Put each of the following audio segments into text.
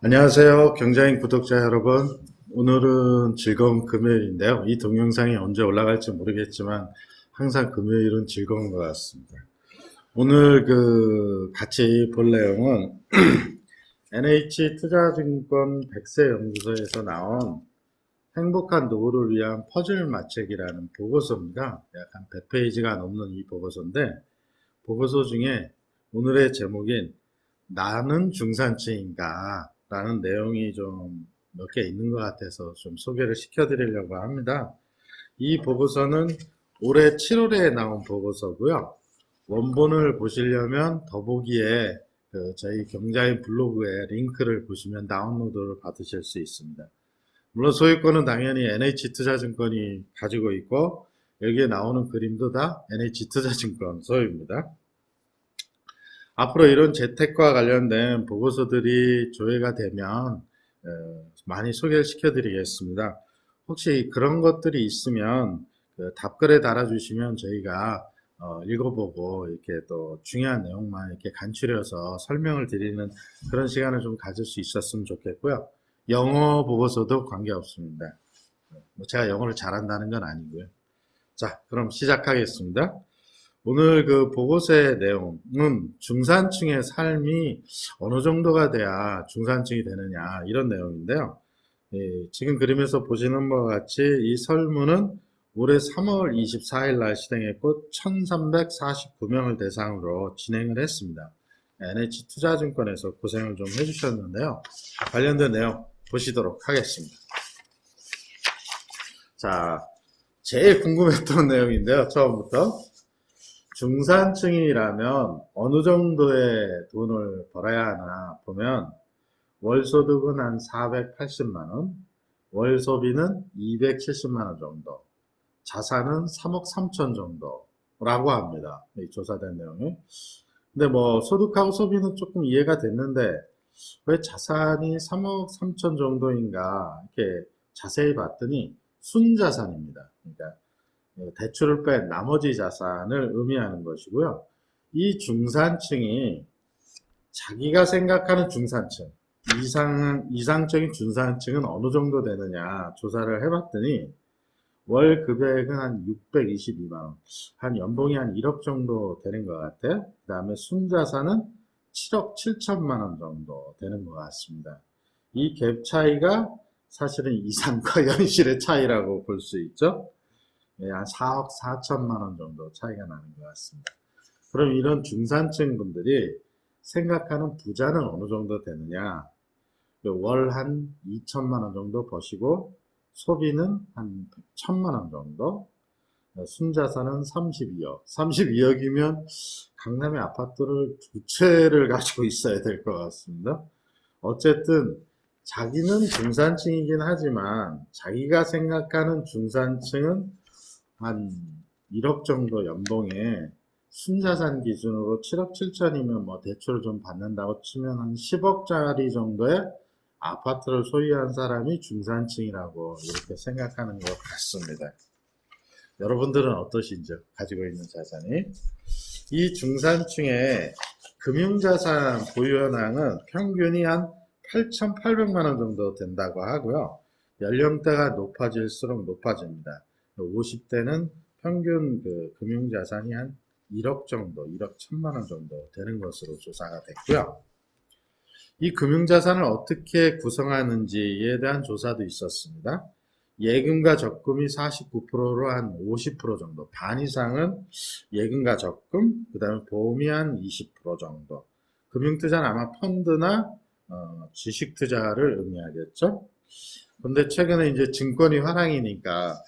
안녕하세요. 경자인 구독자 여러분. 오늘은 즐거운 금요일인데요. 이 동영상이 언제 올라갈지 모르겠지만 항상 금요일은 즐거운 것 같습니다. 오늘 그 같이 볼 내용은 NH 투자증권 백세 연구소에서 나온 행복한 노후를 위한 퍼즐 맞추기라는 보고서입니다. 약 한 100페이지가 넘는 이 보고서인데 보고서 중에 오늘의 제목인 나는 중산층인가 라는 내용이 좀 몇 개 있는 것 같아서 좀 소개를 시켜드리려고 합니다. 이 보고서는 올해 7월에 나온 보고서고요. 원본을 보시려면 더보기에 그 저희 경자인 블로그에 링크를 보시면 다운로드를 받으실 수 있습니다. 물론 소유권은 당연히 NH투자증권이 가지고 있고 여기에 나오는 그림도 다 NH투자증권 소유입니다. 앞으로 이런 재택과 관련된 보고서들이 조회가 되면 어, 많이 소개를 시켜드리겠습니다. 혹시 그런 것들이 있으면 그 답글에 달아주시면 저희가 어, 읽어보고 이렇게 또 중요한 내용만 이렇게 간추려서 설명을 드리는 그런 시간을 좀 가질 수 있었으면 좋겠고요. 영어 보고서도 관계없습니다. 뭐 제가 영어를 잘한다는 건 아니고요. 자, 그럼 시작하겠습니다. 오늘 그 보고서의 내용은 중산층의 삶이 어느 정도가 돼야 중산층이 되느냐 이런 내용인데요. 예, 지금 그림에서 보시는 바와 같이 이 설문은 올해 3월 24일 날 실행했고 1349명을 대상으로 진행을 했습니다. NH투자증권에서 고생을 좀 해주셨는데요. 관련된 내용 보시도록 하겠습니다. 자, 제일 궁금했던 내용인데요. 처음부터. 중산층이라면 어느 정도의 돈을 벌어야 하나 보면 월 소득은 한 480만 원, 월 소비는 270만 원 정도, 자산은 3억 3천 정도라고 합니다. 이 조사된 내용이. 근데 뭐 소득하고 소비는 조금 이해가 됐는데 왜 자산이 3억 3천 정도인가 이렇게 자세히 봤더니 순자산입니다. 그러니까 예, 대출을 뺀 나머지 자산을 의미하는 것이고요. 이 중산층이 자기가 생각하는 중산층, 이상, 이상적인 중산층은 어느 정도 되느냐 조사를 해봤더니 월 금액은 한 622만원, 한 연봉이 한 1억 정도 되는 것 같아요. 그 다음에 순자산은 7억 7천만원 정도 되는 것 같습니다. 이 갭 차이가 사실은 이상과 현실의 차이라고 볼 수 있죠. 예, 한 4억 4천만 원 정도 차이가 나는 것 같습니다. 그럼 이런 중산층 분들이 생각하는 부자는 어느 정도 되느냐? 월 한 2천만 원 정도 버시고 소비는 한 1천만 원 정도, 순자산은 32억. 32억이면 강남의 아파트를 두 채를 가지고 있어야 될 것 같습니다. 어쨌든 자기는 중산층이긴 하지만 자기가 생각하는 중산층은 한 1억 정도 연봉에 순자산 기준으로 7억 7천이면 뭐 대출을 좀 받는다고 치면 한 10억짜리 정도의 아파트를 소유한 사람이 중산층이라고 이렇게 생각하는 것 같습니다. 여러분들은 어떠신지요? 가지고 있는 자산이. 이 중산층의 금융자산 보유 현황은 평균이 한 8,800만 원 정도 된다고 하고요. 연령대가 높아질수록 높아집니다. 50대는 평균 그 금융자산이 한 1억 정도, 1억 1천만 원 정도 되는 것으로 조사가 됐고요. 이 금융자산을 어떻게 구성하는지에 대한 조사도 있었습니다. 예금과 적금이 49%로 한 50% 정도, 반 이상은 예금과 적금, 그 다음에 보험이 한 20% 정도. 금융투자는 아마 펀드나 어, 주식 투자를 의미하겠죠. 근데 최근에 이제 증권이 화랑이니까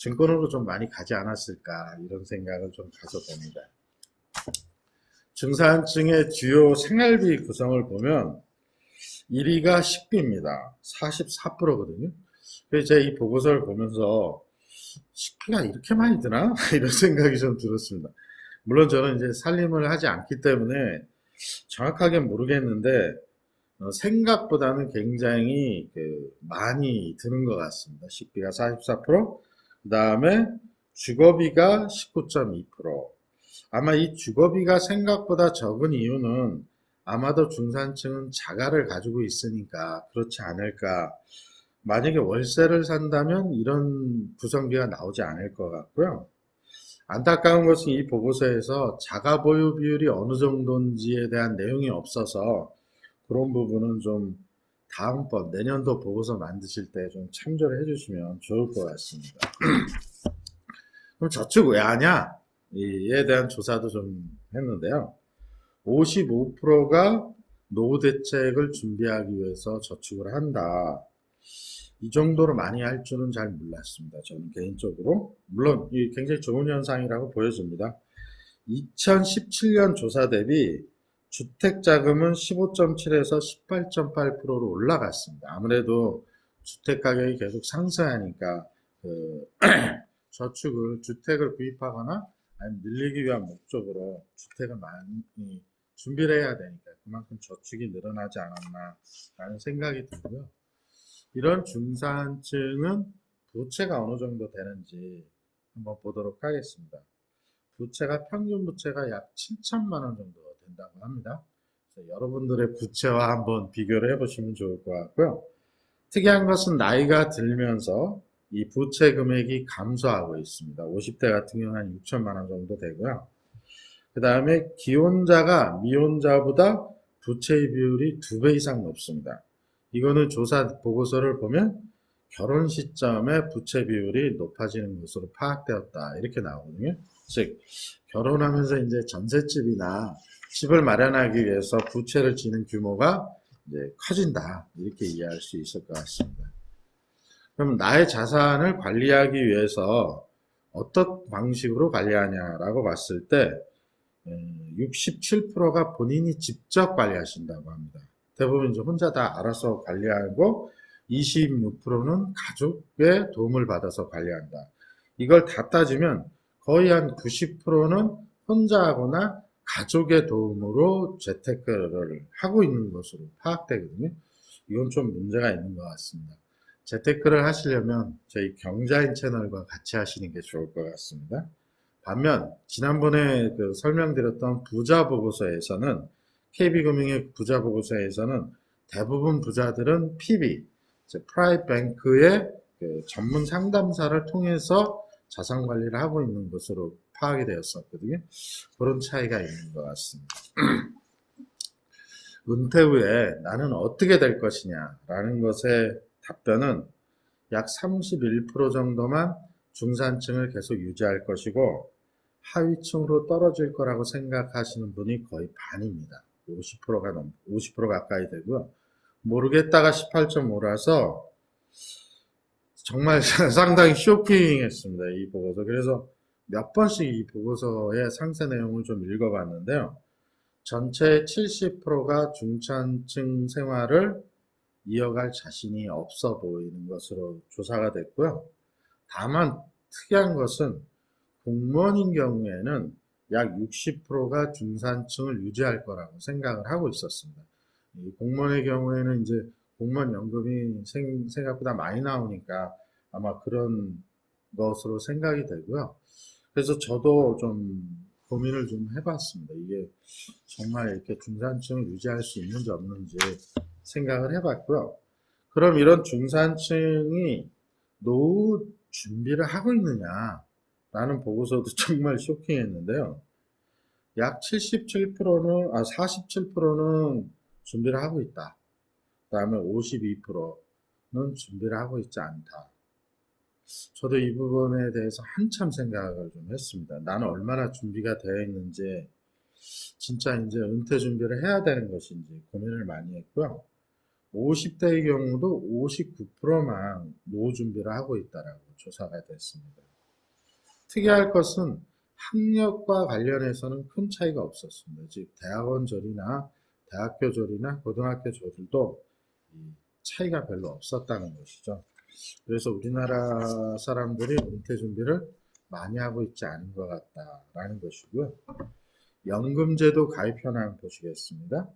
증권으로 좀 많이 가지 않았을까 이런 생각을 좀 가져봅니다. 중산층의 주요 생활비 구성을 보면 1위가 식비입니다. 44%거든요. 그래서 제가 이 보고서를 보면서 식비가 이렇게 많이 드나? 이런 생각이 좀 들었습니다. 물론 저는 이제 살림을 하지 않기 때문에 정확하게 모르겠는데 어, 생각보다는 굉장히 그 많이 드는 것 같습니다. 식비가 44%, 그 다음에 주거비가 19.2%. 아마 이 주거비가 생각보다 적은 이유는 아마도 중산층은 자가를 가지고 있으니까 그렇지 않을까. 만약에 월세를 산다면 이런 구성비가 나오지 않을 것 같고요. 안타까운 것은 이 보고서에서 자가 보유 비율이 어느 정도인지에 대한 내용이 없어서 그런 부분은 좀 다음번 내년도 보고서 만드실 때 좀 참조를 해주시면 좋을 것 같습니다. 그럼 저축 왜 하냐? 이에 대한 조사도 좀 했는데요. 55%가 노후 대책을 준비하기 위해서 저축을 한다. 이 정도로 많이 할 줄은 잘 몰랐습니다. 저는 개인적으로. 물론 이 굉장히 좋은 현상이라고 보여집니다. 2017년 조사 대비 주택 자금은 15.7에서 18.8%로 올라갔습니다. 아무래도 주택 가격이 계속 상승하니까 그 저축을 주택을 구입하거나 아니면 늘리기 위한 목적으로 주택을 많이 준비를 해야 되니까 그만큼 저축이 늘어나지 않았나라는 생각이 들고요. 이런 중산층은 부채가 어느 정도 되는지 한번 보도록 하겠습니다. 부채가 평균 부채가 약 7천만 원 정도 된다고 합니다. 여러분들의 부채와 한번 비교를 해보시면 좋을 것 같고요. 특이한 것은 나이가 들면서 이 부채 금액이 감소하고 있습니다. 50대 같은 경우는 한 6천만 원 정도 되고요. 그 다음에 기혼자가 미혼자보다 부채의 비율이 두 배 이상 높습니다. 이거는 조사 보고서를 보면 결혼 시점에 부채 비율이 높아지는 것으로 파악되었다. 이렇게 나오거든요. 즉, 결혼하면서 이제 전셋집이나 집을 마련하기 위해서 부채를 지는 규모가 커진다. 이렇게 이해할 수 있을 것 같습니다. 그럼 나의 자산을 관리하기 위해서 어떤 방식으로 관리하냐라고 봤을 때 67%가 본인이 직접 관리하신다고 합니다. 대부분 이제 혼자 다 알아서 관리하고 26%는 가족의 도움을 받아서 관리한다. 이걸 다 따지면 거의 한 90%는 혼자 하거나 가족의 도움으로 재테크를 하고 있는 것으로 파악되거든요. 이건 좀 문제가 있는 것 같습니다. 재테크를 하시려면 저희 경자인 채널과 같이 하시는 게 좋을 것 같습니다. 반면 지난번에 그 설명드렸던 부자 보고서에서는 KB금융의 부자 보고서에서는 대부분 부자들은 PB, 프라이빗 뱅크의 그 전문 상담사를 통해서 자산 관리를 하고 있는 것으로 파악이 되었었거든요. 그런 차이가 있는 것 같습니다. 은퇴 후에 나는 어떻게 될 것이냐라는 것의 답변은 약 31% 정도만 중산층을 계속 유지할 것이고 하위층으로 떨어질 거라고 생각하시는 분이 거의 반입니다. 50%가 넘, 50% 가까이 되고요. 모르겠다가 18.5라서 정말 상당히 쇼킹했습니다. 이 보고서. 그래서 몇 번씩 이 보고서의 상세 내용을 좀 읽어봤는데요. 전체 70%가 중산층 생활을 이어갈 자신이 없어 보이는 것으로 조사가 됐고요. 다만 특이한 것은 공무원인 경우에는 약 60%가 중산층을 유지할 거라고 생각을 하고 있었습니다. 공무원의 경우에는 이제 공무원 연금이 생, 생각보다 많이 나오니까 아마 그런 것으로 생각이 되고요. 그래서 저도 좀 고민을 좀 해봤습니다. 이게 정말 이렇게 중산층을 유지할 수 있는지 없는지 생각을 해봤고요. 그럼 이런 중산층이 노후 준비를 하고 있느냐라는 보고서도 정말 쇼킹했는데요. 약 77%는, 아, 47%는 준비를 하고 있다. 그 다음에 52%는 준비를 하고 있지 않다. 저도 이 부분에 대해서 한참 생각을 좀 했습니다. 나는 얼마나 준비가 되어 있는지, 진짜 이제 은퇴 준비를 해야 되는 것인지 고민을 많이 했고요. 50대의 경우도 59%만 노후 준비를 하고 있다라고 조사가 됐습니다. 특이할 것은 학력과 관련해서는 큰 차이가 없었습니다. 즉 대학원 절이나 대학교 절이나 고등학교 절도 차이가 별로 없었다는 것이죠. 그래서 우리나라 사람들이 은퇴 준비를 많이 하고 있지 않은 것 같다라는 것이고요. 연금제도 가입 현황 보시겠습니다.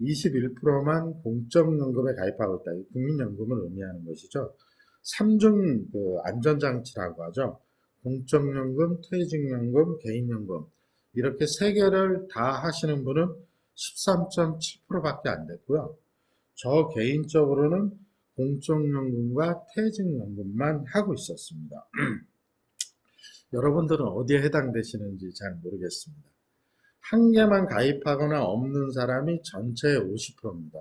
21%만 공적연금에 가입하고 있다. 국민연금을 의미하는 것이죠. 3중 그 안전장치라고 하죠. 공적연금, 퇴직연금, 개인연금 이렇게 세 개를 다 하시는 분은 13.7%밖에 안 됐고요. 저 개인적으로는 공적연금과 퇴직연금만 하고 있었습니다. 여러분들은 어디에 해당되시는지 잘 모르겠습니다. 한 개만 가입하거나 없는 사람이 전체의 50%입니다.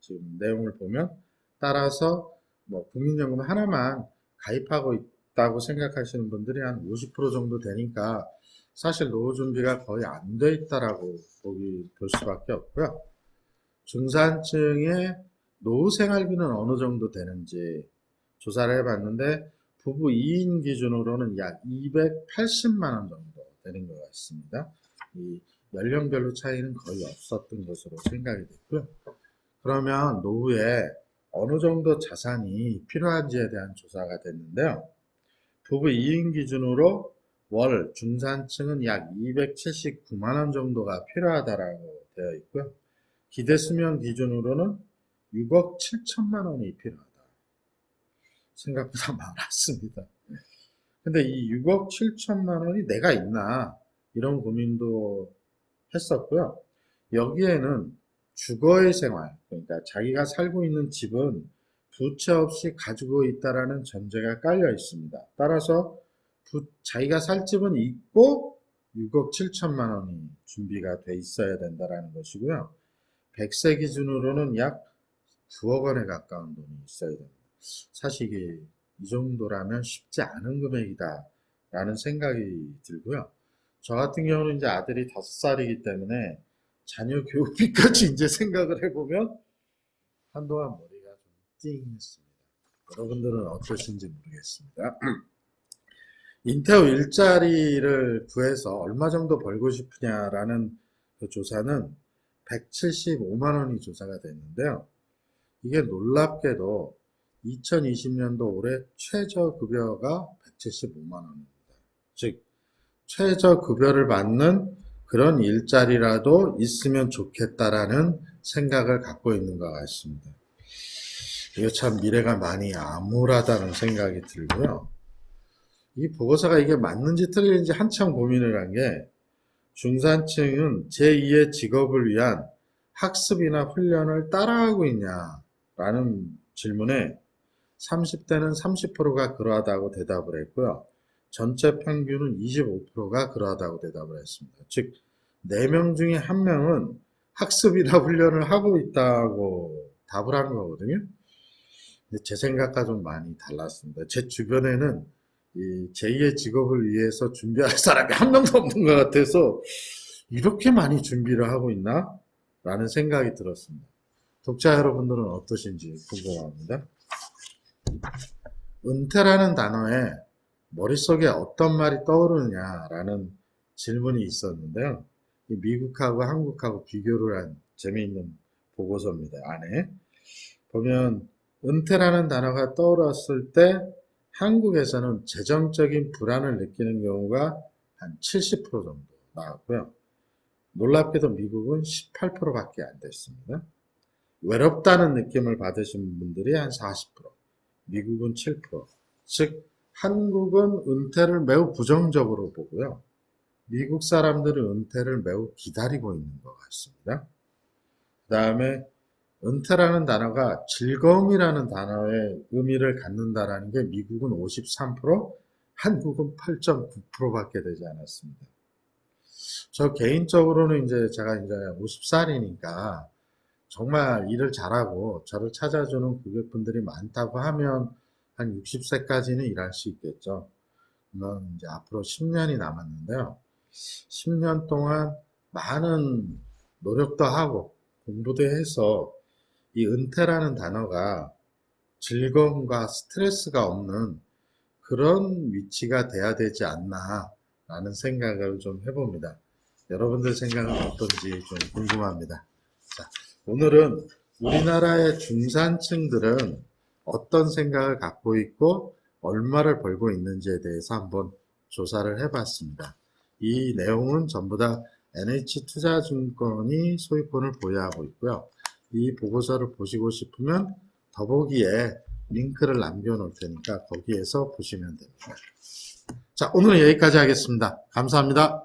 지금 내용을 보면 따라서 뭐 국민연금 하나만 가입하고 있다고 생각하시는 분들이 한 50% 정도 되니까 사실 노후 준비가 거의 안 돼 있다라고 보기 볼 수밖에 없고요. 중산층의 노후 생활비는 어느 정도 되는지 조사를 해봤는데 부부 2인 기준으로는 약 280만 원 정도 되는 것 같습니다. 이 연령별로 차이는 거의 없었던 것으로 생각이 됐고요. 그러면 노후에 어느 정도 자산이 필요한지에 대한 조사가 됐는데요. 부부 2인 기준으로 월 중산층은 약 279만 원 정도가 필요하다라고 되어 있고요. 기대 수명 기준으로는 6억 7천만 원이 필요하다. 생각보다 많았습니다. 근데 이 6억 7천만 원이 내가 있나 이런 고민도 했었고요. 여기에는 주거의 생활, 그러니까 자기가 살고 있는 집은 부채 없이 가지고 있다라는 전제가 깔려 있습니다. 따라서 부- 자기가 살 집은 있고 6억 7천만 원이 준비가 돼 있어야 된다라는 것이고요. 100세 기준으로는 약 9억 원에 가까운 돈이 있어야 됩니다. 사실 이게 이 정도라면 쉽지 않은 금액이다 라는 생각이 들고요. 저 같은 경우는 이제 아들이 5살이기 때문에 자녀 교육비까지 이제 생각을 해보면 한동안 머리가 좀 띵했습니다. 여러분들은 어떠신지 모르겠습니다. 인테오 일자리를 구해서 얼마 정도 벌고 싶으냐라는 그 조사는 175만 원이 조사가 됐는데요. 이게 놀랍게도 2020년도 올해 최저급여가 175만 원입니다. 즉, 최저급여를 받는 그런 일자리라도 있으면 좋겠다라는 생각을 갖고 있는 것 같습니다. 이게 참 미래가 많이 암울하다는 생각이 들고요. 이 보고서가 이게 맞는지 틀린지 한참 고민을 한 게 중산층은 제2의 직업을 위한 학습이나 훈련을 따라하고 있냐 라는 질문에 30대는 30%가 그러하다고 대답을 했고요. 전체 평균은 25%가 그러하다고 대답을 했습니다. 즉, 4명 중에 1명은 학습이나 훈련을 하고 있다고 답을 한 거거든요. 제 생각과 좀 많이 달랐습니다. 제 주변에는 이 제2의 직업을 위해서 준비할 사람이 한 명도 없는 것 같아서 이렇게 많이 준비를 하고 있나? 라는 생각이 들었습니다. 독자 여러분들은 어떠신지 궁금합니다. 은퇴라는 단어에 머릿속에 어떤 말이 떠오르느냐라는 질문이 있었는데요. 이 미국하고 한국하고 비교를 한 재미있는 보고서입니다. 안에 보면 은퇴라는 단어가 떠올랐을 때 한국에서는 재정적인 불안을 느끼는 경우가 한 70% 정도 나왔고요. 놀랍게도 미국은 18%밖에 안 됐습니다. 외롭다는 느낌을 받으신 분들이 한 40%, 미국은 7%. 즉, 한국은 은퇴를 매우 부정적으로 보고요. 미국 사람들은 은퇴를 매우 기다리고 있는 것 같습니다. 그 다음에 은퇴라는 단어가 즐거움이라는 단어의 의미를 갖는다라는 게 미국은 53%, 한국은 8.9%밖에 되지 않았습니다. 저 개인적으로는 이제 제가 이제 50살이니까 정말 일을 잘하고 저를 찾아주는 고객분들이 많다고 하면 한 60세까지는 일할 수 있겠죠. 그건 이제 앞으로 10년이 남았는데요. 10년 동안 많은 노력도 하고 공부도 해서 이 은퇴라는 단어가 즐거움과 스트레스가 없는 그런 위치가 돼야 되지 않나 라는 생각을 좀 해봅니다. 여러분들 생각은 어떤지 좀 궁금합니다. 자, 오늘은 우리나라의 중산층들은 어떤 생각을 갖고 있고 얼마를 벌고 있는지에 대해서 한번 조사를 해봤습니다. 이 내용은 전부 다 NH투자증권이 소유권을 보유하고 있고요. 이 보고서를 보시고 싶으면 더보기에 링크를 남겨놓을 테니까 거기에서 보시면 됩니다. 자, 오늘은 여기까지 하겠습니다. 감사합니다.